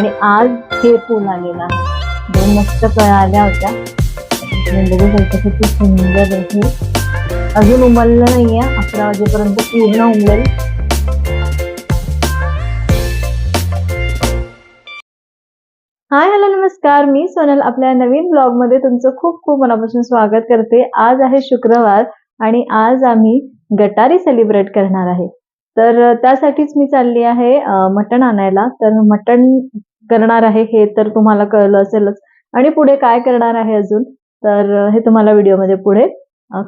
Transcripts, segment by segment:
आणि आज हे पूल आलेलं आहे. दोन मस्त कळ्या आल्या होत्या. बघू खूप सुंदर आहे अजून उमललं नाहीये. अकरा वाजेपर्यंत पूर्ण उमलेल. हाय हॅलो नमस्कार. मी सोनल. आपल्या नवीन ब्लॉगमध्ये तुमचं खूप खूप मनापासून स्वागत करते. आज आहे शुक्रवार आणि आज आम्ही गटारी सेलिब्रेट करणार आहे. तर त्यासाठीच मी चालली आहे मटण आणायला. तर मटण करणार आहे हे तर तुम्हाला कळलं असेलच. आणि पुढे काय करणार आहे अजून? तर हे तुम्हाला व्हिडिओमध्ये पुढे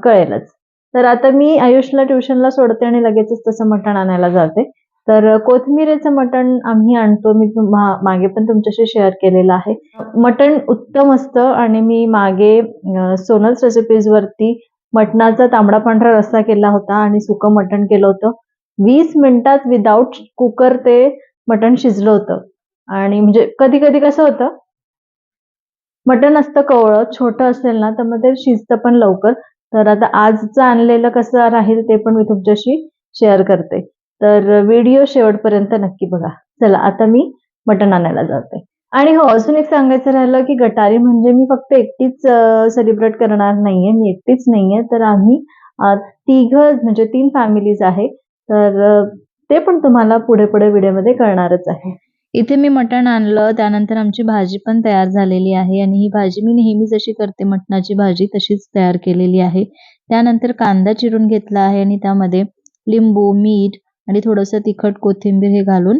कळेलच. तर आता मी आयुषला ट्युशनला सोडते आणि लगेचच तसं मटण आणायला जाते. तर अ, कोथिंबिरीचं मटण आम्ही आणतो. मी मागे पण तुमच्याशी शेअर केलेलं आहे. मटण उत्तम असतं आणि मी मागे सोनल्स रेसिपीज वरती मटणाचा तांबडा पांढरा रस्सा केला होता आणि सुकं मटण केलं होतं. वीस मिनिटात विदाऊट कुकर ते मटण शिजलं होतं. आणि म्हणजे कधी कधी कसं होतं मटण असतं कवळं छोटं असेल ना तर मग ते शिजतं पण लवकर. तर आता आजचं आणलेलं कसं राहील ते पण मी तुमच्याशी शेअर करते. तर व्हिडिओ शेवटपर्यंत नक्की बघा. चला आता मी मटण आणायला जाते. आणि हो अजून एक सांगायचं राहिलं की गटारी म्हणजे मी फक्त एकटीच सेलिब्रेट करणार नाहीये. मी एकटीच नाहीये. तर आम्ही तिघ म्हणजे तीन फॅमिलीज आहे. तर ते पण तुम्हाला पुढे पुढे व्हिडिओमध्ये कळणारच आहे. इथे मी मटण आणलं त्यानंतर आमची भाजी पण तयार झालेली आहे आणि ही भाजी मी नेहमी जशी करते मटणाची भाजी तशीच तयार केलेली आहे. त्यानंतर कांदा चिरून घेतला आहे आणि त्यामध्ये लिंबू मीठ आणि थोडंसं तिखट कोथिंबीर हे घालून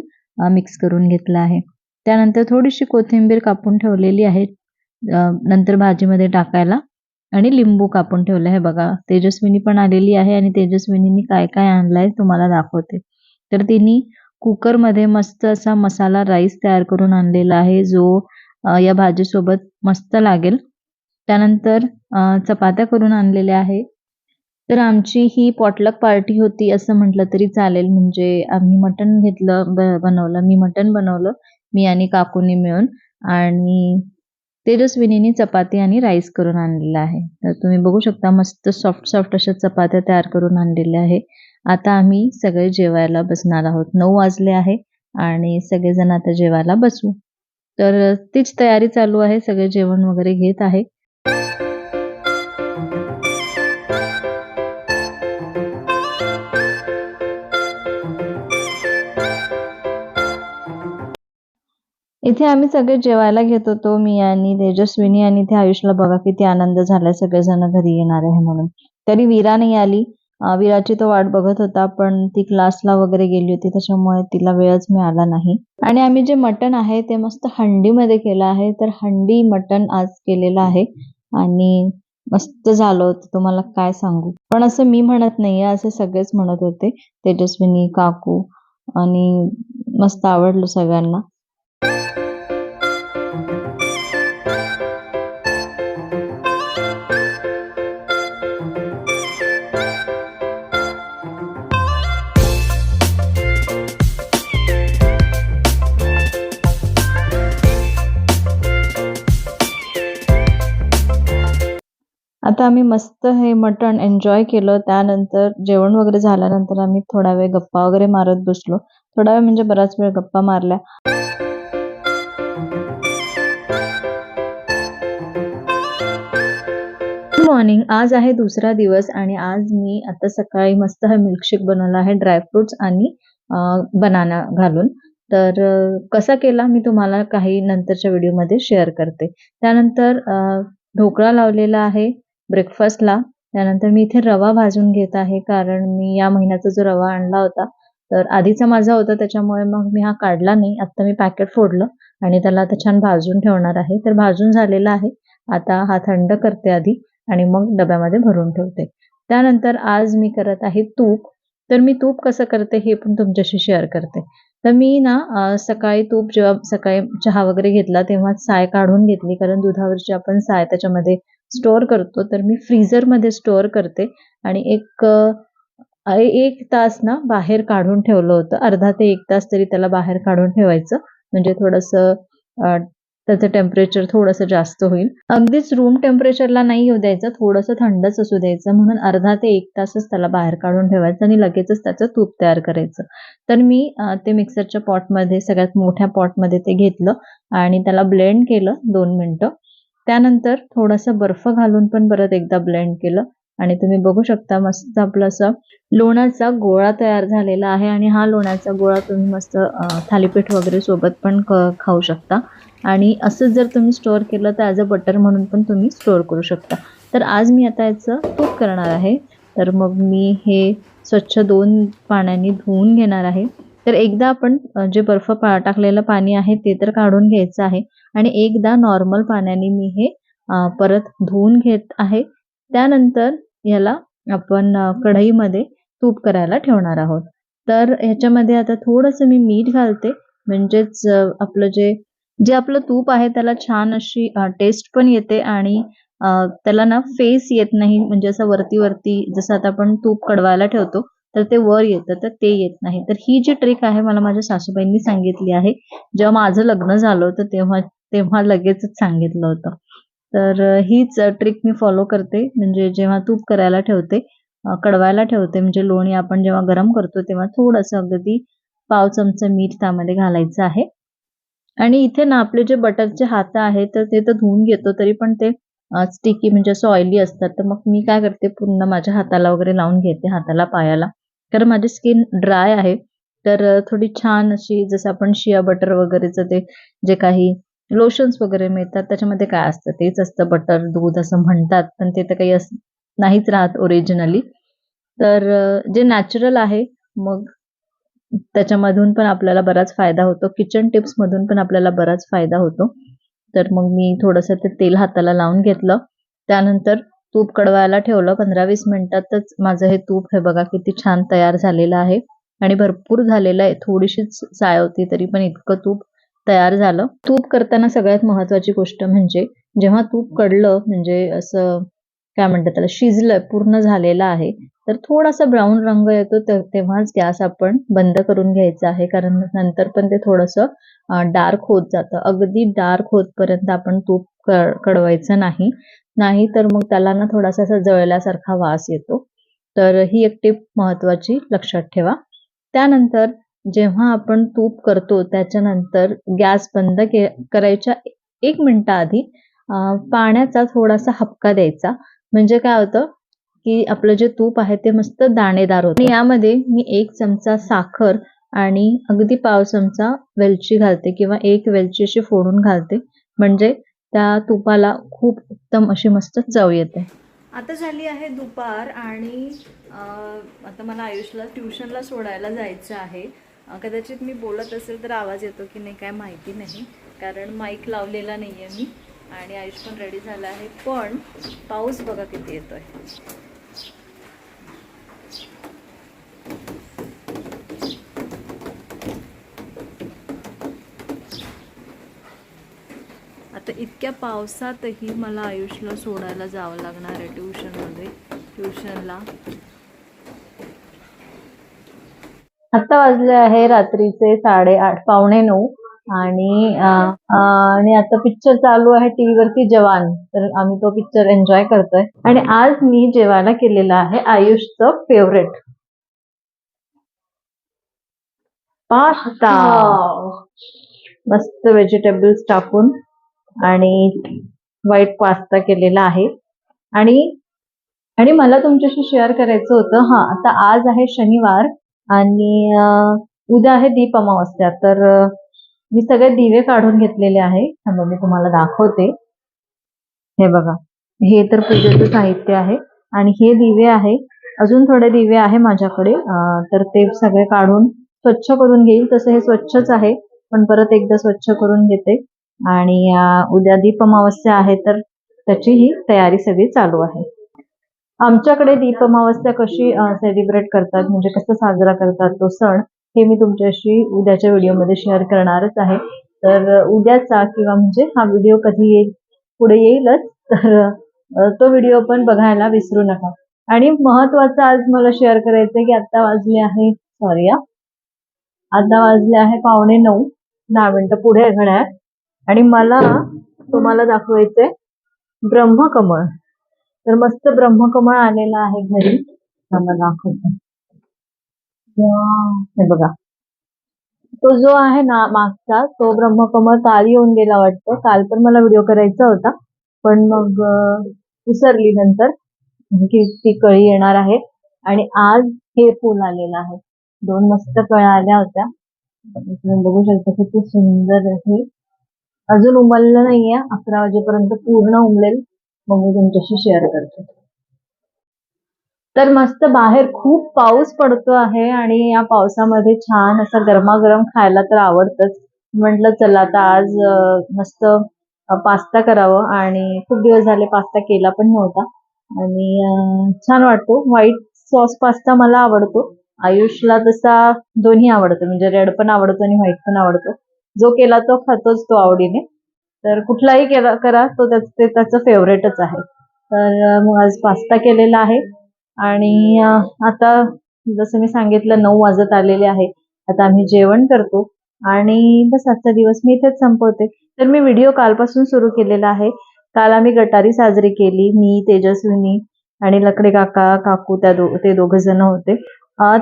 मिक्स करून घेतलं आहे. त्यानंतर थोडीशी कोथिंबीर कापून ठेवलेली आहे नंतर भाजीमध्ये टाकायला आणि लिंबू कापून ठेवलं आहे. बघा तेजस्विनी पण आलेली आहे आणि तेजस्विनीनी काय काय आणलंय तुम्हाला दाखवते. तर तिने कुकरमध्ये मस्त असा मसाला राईस तयार करून आणलेला आहे जो या भाजीसोबत मस्त लागेल. त्यानंतर चपात्या करून आणलेल्या आहे. तर आमची ही पॉटलक पार्टी होती असं म्हटलं तरी चालेल. म्हणजे आम्ही मटण घेतलं ब- बनवलं मी मटण बनवलं मी आणि काकूंनी मिळून. आणि तेजस्विनीने चपाती आणि राईस करून आणलेला आहे. तर तुम्ही बघू शकता मस्त सॉफ्ट सॉफ्ट अशा चपात्या तयार करून आणलेल्या आहे. आता आम्ही सगळे जेवायला बसणार आहोत. नऊ वाजले आहे आणि सगळेजण आता जेवायला बसू. तर तीच तयारी चालू आहे. सगळे जेवण वगैरे घेत आहे. इथे आम्ही सगळे जेवायला घेत होतो. मी आणि तेजस्विनी आणि इथे आयुषला बघा किती आनंद झालाय. सगळेजण घरी येणार आहे म्हणून. तरी वीरा नाही आली. विराची तो वाट बघत होता पण ती क्लासला वगैरे गेली होती त्याच्यामुळे तिला वेळच मिळाला नाही. आणि आम्ही जे मटण आहे ते मस्त हंडीमध्ये केलं आहे तर हंडी मटण आज केलेलं आहे. आणि मस्त झालं होतं तुम्हाला काय सांगू? पण असं मी म्हणत नाहीये असं सगळेच म्हणत होते तेजस्विनी काकू आणि मस्त आवडलं सगळ्यांना. आता आम्ही मस्त हे मटण एन्जॉय केलं. त्यानंतर जेवण वगैरे झाल्यानंतर आम्ही थोडा वेळ गप्पा वगैरे मारत बसलो. थोडा वेळ म्हणजे बराच वेळ गप्पा मारल्या. गुड मॉर्निंग आज आहे दुसरा दिवस आणि आज मी आता सकाळी मस्त हा मिल्कशेक बनवला आहे ड्रायफ्रुट्स आणि बनाना घालून. तर कसा केला मी तुम्हाला काही नंतरच्या व्हिडिओमध्ये शेअर करते. त्यानंतर ढोकळा लावलेला आहे. ब्रेकफास्टला त्यानंतर मी इथे रवा भाजून घेत आहे कारण मी या महिन्याचा जो रवा आणला होता तर आधीचा माझा होता त्याच्यामुळे मग मी हा काढला नाही. आत्ता मी पॅकेट फोडलं आणि त्याला आता छान भाजून ठेवणार आहे. तर भाजून झालेला आहे. आता हा थंड करते आधी आणि मग डब्यामध्ये भरून ठेवते. त्यानंतर आज मी करत आहे तूप. तर मी तूप कसं करते हे पण तुमच्याशी शेअर करते. तर मी ना सकाळी तूप जेव्हा सकाळी चहा वगैरे घेतला तेव्हा साय काढून घेतली कारण दुधावरची आपण साय त्याच्यामध्ये स्टोअर करतो तर मी फ्रीझरमध्ये स्टोअर करते. आणि एक एक तास ना बाहेर काढून ठेवलं होतं. अर्धा ते एक तास तरी त्याला बाहेर काढून ठेवायचं. म्हणजे थोडंसं त्याचं टेम्परेचर थोडंसं जास्त होईल. अगदीच रूम टेम्परेचरला नाही येऊ द्यायचं. थोडंसं थंडच असू द्यायचं. म्हणून अर्धा ते एक तासच त्याला बाहेर काढून ठेवायचं आणि लगेचच त्याचं तूप तयार करायचं. तर मी ते मिक्सरच्या पॉटमध्ये सगळ्यात मोठ्या पॉटमध्ये ते घेतलं आणि त्याला ब्लेंड केलं दोन मिनटं. त्यानंतर थोडासा बर्फ घालून पण परत एकदा ब्लेंड केलं. आणि तुम्ही बघू शकता मस्त आपलं असं लोण्याचा गोळा तयार झालेला आहे आणि हा लोण्याचा गोळा तुम्ही मस्त थालीपीठ वगैरे सोबत पण खाऊ शकता. आणि असंच जर तुम्ही स्टोअर केलं तर ॲज अ बटर म्हणून पण तुम्ही स्टोअर करू शकता. तर आज मी आता याचं तूप करणार आहे. तर मग मी हे स्वच्छ दोन पाण्याने धुवून घेणार आहे. तर एकदा आपण जे बर्फ टाकलेलं पाणी आहे ते तर काढून घ्यायचं आहे. आणि एकदा नॉर्मल पाण्याने मी हे परत धुवून घेत आहे. त्यानंतर याला आपण कढईमध्ये तूप करायला ठेवणार आहोत. तर ह्याच्यामध्ये आता थोडंसं मी मीठ घालते. म्हणजेच आपलं जे जे आपलं तूप आहे त्याला छान अशी टेस्ट पण येते आणि त्याला ना फेस येत नाही. म्हणजे असं वरती वरती जसं आता आपण तूप कडवायला ठेवतो तर ते वर येतं तर ते येत नाही. तर ही जी ट्रिक आहे मला माझ्या सासूबाईंनी सांगितली आहे. जेव्हा माझं लग्न झालं होतं तेव्हा तेव्हा लगेचच सांगितलं होतं. तर हीच ट्रिक मी फॉलो करते. म्हणजे जेव्हा तूप करायला ठेवते कडवायला ठेवते म्हणजे लोणी आपण जेव्हा गरम करतो तेव्हा थोडंसं अगदी पाव चमचा मीठ त्यामध्ये घालायचं आहे. आणि इथे ना आपले जे बटरचे हात आहेत तर ते तर धुवून घेतो तरी पण ते स्टिकी म्हणजे असं ऑइली असतात. तर मग मी काय करते पूर्ण माझ्या हाताला वगैरे लावून घेते हाताला पायाला. कारण माझी स्किन ड्राय आहे. तर थोडी छान अशी जसं आपण शिया बटर वगैरेचं ते जे काही लोशन्स वगैरे मिळतात त्याच्यामध्ये काय असतं? तेच असतं बटर दूध असं म्हणतात पण ते तर काही नाहीच राहत ओरिजिनली तर जे नॅचरल आहे मग त्याच्यामधून पण आपल्याला बराच फायदा होतो. किचन टिप्समधून पण आपल्याला बराच फायदा होतो. तर मग मी थोडंसं ते तेल हाताला लावून घेतलं. त्यानंतर तूप कडवायला ठेवलं पंधरा वीस मिनिटातच माझं हे तूप हे बघा किती छान तयार झालेलं आहे. आणि भरपूर झालेलं आहे. थोडीशीच साय होती तरी पण इतकं तूप तयार झालं. तूप करताना सगळ्यात महत्वाची गोष्ट म्हणजे जेव्हा तूप कडलं म्हणजे असं काय म्हणतात त्याला शिजलं पूर्ण झालेलं आहे तर थोडासा ब्राऊन रंग येतो तर तेव्हाच गॅस आपण बंद करून घ्यायचा आहे. कारण नंतर पण ते थोडंसं डार्क होत जातं. अगदी डार्क होतपर्यंत आपण तूप कडवायचं नाही. नाही तर मग त्याला ना थोडासा असा जळल्यासारखा वास येतो. तर ही एक टिप महत्वाची लक्षात ठेवा. त्यानंतर जेव्हा आपण तूप करतो त्याच्यानंतर गॅस बंद के करायच्या एक मिनिटाआधी पाण्याचा थोडासा हपका द्यायचा. म्हणजे काय होतं की आपलं जे तूप आहे ते मस्त दाणेदार होतं. यामध्ये मी एक चमचा साखर आणि अगदी पाव चमचा वेलची घालते किंवा एक वेलची अशी फोडून घालते. म्हणजे त्या तुपाला खूप उत्तम अशी मस्त चव येते. आता झाली आहे दुपार आणि आता मला आयुषला ट्युशनला सोडायला जायचं आहे. कदाचित मी बोलत असेल तर आवाज येतो की नाही काय माहिती नाही. कारण माईक लावलेला नाही आहे मी आणि आयुष पण रेडी झाला आहे. पण पाऊस बघा किती येतोय. आता इतक्या पावसातही मला आयुषला सोडायला जावं लागणार आहे ट्युशनमध्ये ट्युशनला. आता वाजले आहे रात्रीचे साडेआठ पावणे नऊ. आणि आणि आता पिक्चर चालू आहे टीव्ही वरती जवान. तर आम्ही तो पिक्चर एन्जॉय करतोय. आणि आज मी जेवायला केलेलं आहे आयुषचं फेवरेट पास्ता. मस्त व्हेजिटेबल्स टाकून. आणि व्हाईट पास्ता केलेला आहे. आणि आणि मला तुमच्याशी शेअर करायचं होतं. हा आता आज आहे शनिवार आणि उद्या आहे दीप अमावस्या. तर मी सगळे दिवे काढून घेतलेले आहे. थांबा मी तुम्हाला दाखवते. हे बघा. हे तर पूजेचं साहित्य आहे. आणि हे दिवे आहे. अजून थोडे दिवे आहे माझ्याकडे. तर ते सगळे काढून स्वच्छ करून घेईल. तसं हे स्वच्छच आहे. पण परत एकदा स्वच्छ करून घेते. आणि उद्या दीप अमावस्या आहे तर त्याची ही तयारी सगळी चालू आहे. आमच्याकडे दीप अमावस्या कशी सेलिब्रेट करतात म्हणजे कसं साजरा करतात तो सण हे मी तुमच्याशी उद्याच्या व्हिडिओमध्ये शेअर करणारच आहे. तर उद्याचा किंवा म्हणजे हा व्हिडिओ कधी येईल पुढे येईलच तर तो व्हिडिओ पण बघायला विसरू नका. आणि महत्वाचं आज मला शेअर करायचं की आता वाजले आहे सॉरी आता वाजले आहे पावणे नऊ दहा मिनिटं पुढे आहे घड्याळ आणि मला तुम्हाला दाखवायचंय ब्रह्मकमळ. तर मस्त ब्रह्मकमळ आलेला आहे घरी. मला दाखवते. हे बघा. तो जो आहे ना मागचा तो ब्रह्मकमळ काल येऊन गेला वाटतं. काल पण मला व्हिडिओ करायचा होता. पण मग विसरली नंतर. की ती कळी येणार आहे. आणि आज हे फुल आलेलं आहे. दोन मस्त कळ्या आल्या होत्या. तुम्ही बघू शकता किती सुंदर हे अजून उमललं नाहीये. अकरा वाजेपर्यंत पूर्ण उमलेल. मग मी तुमच्याशी शेअर करते. तर मस्त बाहेर खूप पाऊस पडतो आहे आणि या पावसामध्ये छान असं गरमागरम खायला तर आवडतच. म्हटलं चला आता आज मस्त पास्ता करावं. आणि खूप दिवस झाले पास्ता केला पण नव्हता. आणि छान वाटतो. व्हाईट सॉस पास्ता मला आवडतो. आयुषला तसा दोन्ही आवडतं. म्हणजे रेड पण आवडतो आणि व्हाईट पण आवडतो. जो केला तो खातोच तो आवडीने. तर कुठलाही केला करा तो ते त्याचं फेवरेटच आहे. तर मग आज पास्ता केलेला आहे. आणि आता जसं मी सांगितलं नऊ वाजत आलेले आहे. आता आम्ही जेवण करतो. आणि बस आजचा दिवस मी इथेच संपवते. तर मी व्हिडिओ कालपासून सुरू केलेला आहे. काल आम्ही गटारी साजरी केली. मी तेजस्विनी आणि लकडे काका काकू त्या दो ते दोघ जण होते.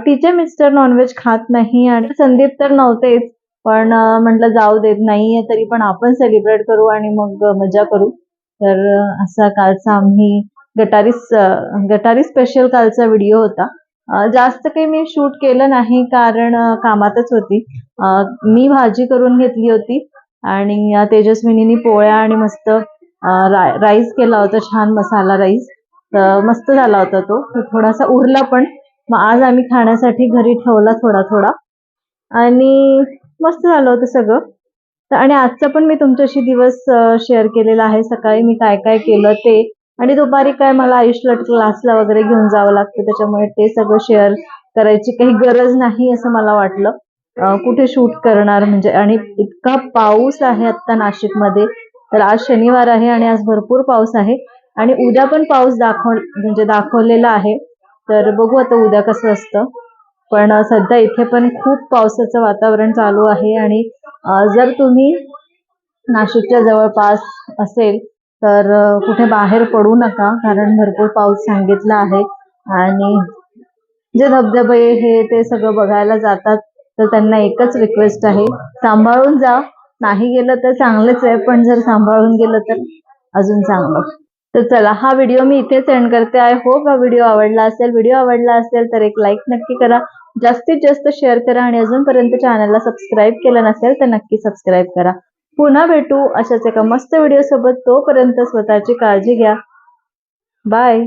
तिचे मिस्टर नॉनव्हेज खात नाही आणि संदीप तर नव्हतेच. पण म्हटलं जाऊ देत नाहीये तरी पण आपण सेलिब्रेट करू आणि मग मजा करू. तर असा कालचा आम्ही गटारी गटारी स्पेशल कालचा व्हिडिओ होता. जास्त काही मी शूट केलं नाही कारण कामातच होती. मी भाजी करून घेतली होती आणि तेजस्विनीनी पोळ्या आणि मस्त राईस केला होता छान मसाला राईस तर मस्त झाला होता तो. तो थोडासा उरला पण. मग आज आम्ही खाण्यासाठी घरी ठेवला थोडा थोडा आणि मस्त झालं होतं सगळं. तर आणि आजचा पण मी तुमच्याशी दिवस शेअर केलेला आहे. सकाळी मी काय काय केलं ते. आणि दुपारी काय मला आयुषला क्लासला वगैरे घेऊन जावं लागतं. त्याच्यामुळे ते सगळं शेअर करायची काही गरज नाही असं मला वाटलं. कुठे शूट करणार म्हणजे आणि इतका पाऊस आहे आत्ता नाशिकमध्ये. तर आज शनिवार आहे आणि आज भरपूर पाऊस आहे. आणि उद्या पण पाऊस दाखव म्हणजे दाखवलेला आहे. तर बघू आता उद्या कसं असतं. पण सध्या इथे पण खूप पावसाचं वातावरण चालू आहे आणि जर तुम्ही नाशिकच्या जवळपास असेल तर कुठे बाहेर पडू नका कारण भरपूर पाऊस सांगितला आहे आणि जे धबधबे हे ते सगळं बघायला जातात तर त्यांना एकच रिक्वेस्ट आहे सांभाळून जा. नाही गेलं तर चांगलंच आहे पण जर सांभाळून गेलं तर अजून चांगलं. तर चला हा व्हिडिओ मी इथेच एंड करते. आय होप हा व्हिडिओ आवडला असेल. व्हिडिओ आवडला असेल तर एक लाईक नक्की करा. जास्तीत जास्त शेअर करा आणि अजूनपर्यंत चॅनलला सबस्क्राईब केलं नसेल तर नक्की सबस्क्राईब करा. पुन्हा भेटू अशाच एका मस्त व्हिडिओ सोबत. तोपर्यंत स्वतःची काळजी घ्या. बाय